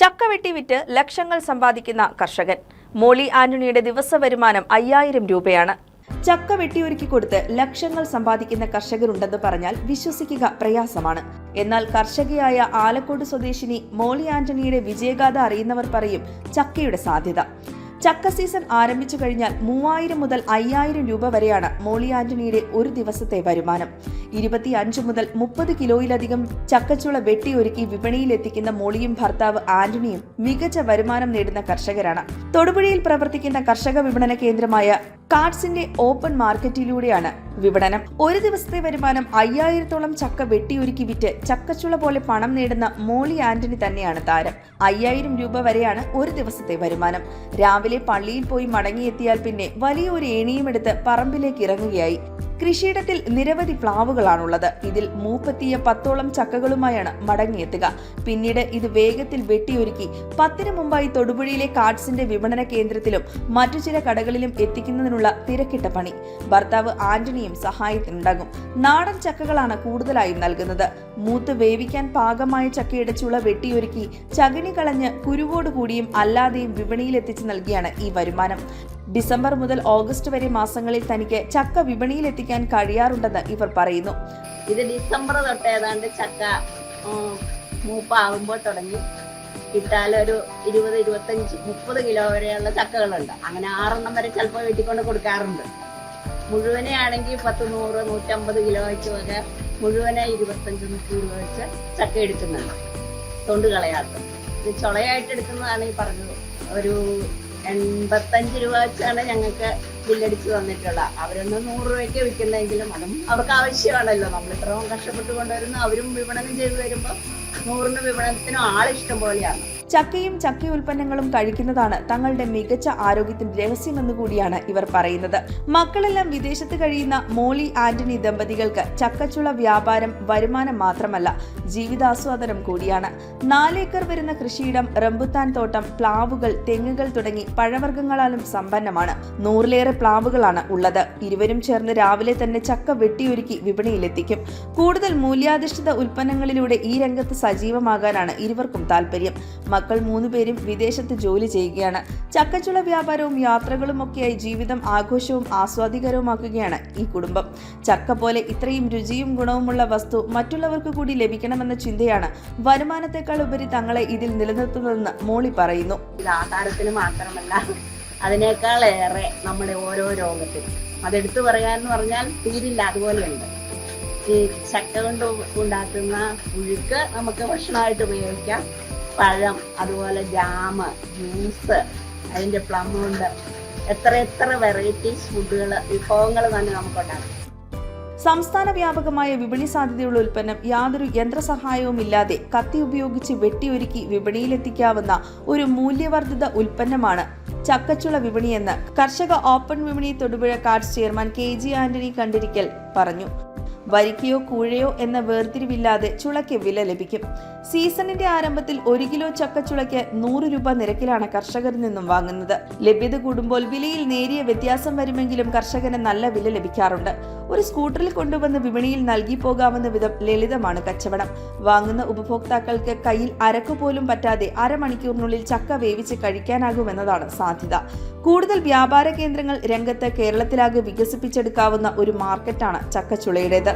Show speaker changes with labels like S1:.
S1: ചക്ക വെട്ടി വിറ്റ് ലക്ഷങ്ങൾ സമ്പാദിക്കുന്ന കർഷകൻ. മോളി ആന്റണിയുടെ ദിവസ വരുമാനം അയ്യായിരം രൂപയാണ്. ചക്ക വെട്ടിയൊരുക്കി കൊടുത്ത് ലക്ഷങ്ങൾ സമ്പാദിക്കുന്ന കർഷകരുണ്ടെന്ന് പറഞ്ഞാൽ വിശ്വസിക്കുക പ്രയാസമാണ്. എന്നാൽ കർഷകയായ ആലക്കോട് സ്വദേശിനി മോളി ആന്റണിയുടെ വിജയഗാഥ അറിയുന്നവർ പറയും ചക്കയുടെ സാധ്യത. ചക്ക സീസൺ ആരംഭിച്ചു കഴിഞ്ഞാൽ മൂവായിരം മുതൽ അയ്യായിരം രൂപ വരെയാണ് മോളി ആന്റണിയുടെ ഒരു ദിവസത്തെ വരുമാനം. ഇരുപത്തിയഞ്ച് മുതൽ മുപ്പത് കിലോയിലധികം ചക്കച്ചുള വെട്ടിയൊരുക്കി വിപണിയിലെത്തിക്കുന്ന മോളിയും ഭർത്താവ് ആന്റണിയും മികച്ച വരുമാനം നേടുന്ന കർഷകരാണ്. തൊടുപുഴയിൽ പ്രവർത്തിക്കുന്ന കർഷക വിപണന കേന്ദ്രമായ കാർഡ്സിന്റെ ഓപ്പൺ മാർക്കറ്റിലൂടെയാണ് വിപണനം. ഒരു ദിവസത്തെ വരുമാനം അയ്യായിരത്തോളം ചക്ക വെട്ടിയൊരുക്കി വിറ്റ് ചക്കച്ചുള പോലെ പണം നേടുന്ന മോളി ആന്റണി തന്നെയാണ് താരം. അയ്യായിരം രൂപ വരെയാണ് ഒരു ദിവസത്തെ വരുമാനം. രാവിലെ പള്ളിയിൽ പോയി മടങ്ങിയെത്തിയാൽ പിന്നെ വലിയ ഒരു ഏണിയും എടുത്ത് പറമ്പിലേക്ക് ഇറങ്ങുകയായി. കൃഷിയിടത്തിൽ നിരവധി പ്ലാവുകളാണുള്ളത്. ഇതിൽ മൂപ്പത്തിയ പത്തോളം ചക്കകളുമായാണ് മടങ്ങിയെത്തുക. പിന്നീട് ഇത് വേഗത്തിൽ വെട്ടിയൊരുക്കി പത്തിന് മുമ്പായി തൊടുപുഴയിലെ കാർഡ്സിന്റെ വിപണന കേന്ദ്രത്തിലും മറ്റു ചില കടകളിലും എത്തിക്കുന്നതിനുള്ള തിരക്കിട്ട പണി. ഭർത്താവ് ആന്റണിയും സഹായത്തിനുണ്ടാകും. നാടൻ ചക്കകളാണ് കൂടുതലായും നൽകുന്നത്. മൂത്ത് വേവിക്കാൻ പാകമായ ചക്കയുടെ ചുള വെട്ടിയൊരുക്കി ചകിണി കളഞ്ഞ് കുരുവോട് കൂടിയും അല്ലാതെയും വിപണിയിലെത്തിച്ച് നൽകിയാണ് ഈ വരുമാനം. ഡിസംബർ മുതൽ ഓഗസ്റ്റ് വരെ മാസങ്ങളിൽ തനിക്ക് ചക്ക വിപണിയിൽ എത്തിക്കാൻ കഴിയാറുണ്ടെന്ന് ഇവർ പറയുന്നു.
S2: ഇത് ഡിസംബർ തൊട്ട് ഏതാണ്ട് ചക്ക മൂപ്പാകുമ്പോൾ തുടങ്ങി. കിട്ടാലൊരു ഇരുപത് ഇരുപത്തഞ്ച് മുപ്പത് കിലോ വരെയുള്ള ചക്കകളുണ്ട്. അങ്ങനെ ആറെണ്ണം വരെ ചിലപ്പോൾ വെട്ടിക്കൊണ്ട് കൊടുക്കാറുണ്ട്. മുഴുവനെ ആണെങ്കിൽ പത്ത് നൂറ് നൂറ്റമ്പത് കിലോ വെച്ച് വരെ മുഴുവനെ ഇരുപത്തഞ്ച് മുപ്പത് രൂപ വെച്ച് ചക്ക എടുക്കുന്നുണ്ട്. തൊണ്ട് കളയാത്ത. ഇത് ചുളയായിട്ട് എടുക്കുന്നതാണ് ഈ പറഞ്ഞത്. ഒരു എൺപത്തഞ്ച് രൂപ വെച്ചാണ് ഞങ്ങൾക്ക് ബില്ലടിച്ച് തന്നിട്ടുള്ളത്. അവരൊന്ന് നൂറ് രൂപയ്ക്ക് വിൽക്കുന്നെങ്കിലും അതും അവർക്ക് ആവശ്യമാണല്ലോ. നമ്മൾ ഇത്രയും കഷ്ടപ്പെട്ട് കൊണ്ടുവരുന്നു അവരും വിപണനം ചെയ്തു വരുമ്പോൾ നൂറിന് വിപണനത്തിനും ആളിഷ്ടം പോലെയാണ്.
S1: ചക്കയും ചക്ക ഉൽപ്പന്നങ്ങളും കഴിക്കുന്നതാണ് തങ്ങളുടെ മികച്ച ആരോഗ്യത്തിന്റെ രഹസ്യമെന്ന് കൂടിയാണ് ഇവർ പറയുന്നത്. മക്കളെല്ലാം വിദേശത്ത് കഴിയുന്ന മോളി ആന്റണി ദമ്പതികൾക്ക് ചക്കച്ചുള വ്യാപാരം വരുമാനം മാത്രമല്ല ജീവിതാസ്വാദനം കൂടിയാണ്. നാലേക്കർ വരുന്ന കൃഷിയിടം റംബുത്താൻ തോട്ടം പ്ലാവുകൾ തെങ്ങുകൾ തുടങ്ങി പഴവർഗങ്ങളാലും സമ്പന്നമാണ്. നൂറിലേറെ പ്ലാവുകളാണ് ഉള്ളത്. ഇരുവരും ചേർന്ന് രാവിലെ തന്നെ ചക്ക വെട്ടിയൊരുക്കി വിപണിയിലെത്തിക്കും. കൂടുതൽ മൂല്യാധിഷ്ഠിത ഉൽപ്പന്നങ്ങളിലൂടെ ഈ രംഗത്ത് സജീവമാകാനാണ് ഇരുവർക്കും താല്പര്യം മക്കൾ മൂന്നുപേരും വിദേശത്ത് ജോലി ചെയ്യുകയാണ്. ചക്കച്ചുള വ്യാപാരവും യാത്രകളും ഒക്കെയായി ജീവിതം ആഘോഷവും ആസ്വാദികരവുമാക്കുകയാണ് ഈ കുടുംബം. ചക്ക പോലെ ഇത്രയും രുചിയും ഗുണവുമുള്ള വസ്തു മറ്റുള്ളവർക്ക് കൂടി ലഭിക്കണമെന്ന ചിന്തയാണ് വരുമാനത്തെക്കാൾ ഉപരി തങ്ങളെ ഇതിൽ നിലനിർത്തുന്നതെന്ന് മോളി പറയുന്നു.
S2: ആഹാരത്തിന് മാത്രമല്ല അതിനേക്കാളേറെ നമ്മുടെ ഓരോ രോഗത്തിനും അതെടുത്തു പറയാന്ന് പറഞ്ഞാൽ തീരില്ല അതുപോലെയുണ്ട്. ഈ ചക്ക കൊണ്ട് ഉണ്ടാക്കുന്ന പുഴുക്ക് നമുക്ക് ഭക്ഷണമായിട്ട് ഉപയോഗിക്കാം. പഴം അതുപോലെ ജാമ് ജ്യൂസ് അതിന്റെ പ്ലം ഉണ്ട്. എത്ര എത്ര വെറൈറ്റീസ് ഫുഡുകൾ വിഭവങ്ങൾ തന്നെ നമുക്ക് ഉണ്ടാക്കാം
S1: സംസ്ഥാന വ്യാപകമായ വിപണി സാധ്യതയുള്ള ഉൽപ്പന്നം യാതൊരു യന്ത്രസഹായവും ഇല്ലാതെ കത്തി ഉപയോഗിച്ച് വെട്ടിയൊരുക്കി വിപണിയിലെത്തിക്കാവുന്ന ഒരു മൂല്യവർദ്ധിത ഉൽപ്പന്നമാണ് ചക്കച്ചുള വിപണിയെന്ന് കർഷക ഓപ്പൺ വിപണി Thodupuzha cards chairman K G Antony Kandirikkal പറഞ്ഞു. വരിക്കയോ കൂഴയോ എന്ന വേർതിരിവില്ലാതെ ചുളയ്ക്ക് വില ലഭിക്കും. സീസണിന്റെ ആരംഭത്തിൽ ഒരു കിലോ ചക്കച്ചുളയ്ക്ക് നൂറ് രൂപ നിരക്കിലാണ് കർഷകരിൽ നിന്നും വാങ്ങുന്നത്. ലഭ്യത കൂടുമ്പോൾ വിലയിൽ നേരിയ വ്യത്യാസം വരുമെങ്കിലും കർഷകന് നല്ല വില ലഭിക്കാറുണ്ട്. ഒരു സ്കൂട്ടറിൽ കൊണ്ടുവന്ന് വിപണിയിൽ നൽകി പോകാവുന്ന വിധം ലളിതമാണ് കച്ചവടം. വാങ്ങുന്ന ഉപഭോക്താക്കൾക്ക് കയ്യിൽ അരക്കു പോലും പറ്റാതെ അരമണിക്കൂറിനുള്ളിൽ ചക്ക വേവിച്ച് കഴിക്കാനാകുമെന്നതാണ് സാധ്യത. കൂടുതൽ വ്യാപാര കേന്ദ്രങ്ങൾ രംഗത്ത് കേരളത്തിലാകെ വികസിപ്പിച്ചെടുക്കാവുന്ന ഒരു മാർക്കറ്റാണ് ചക്കച്ചുളയുടേത്.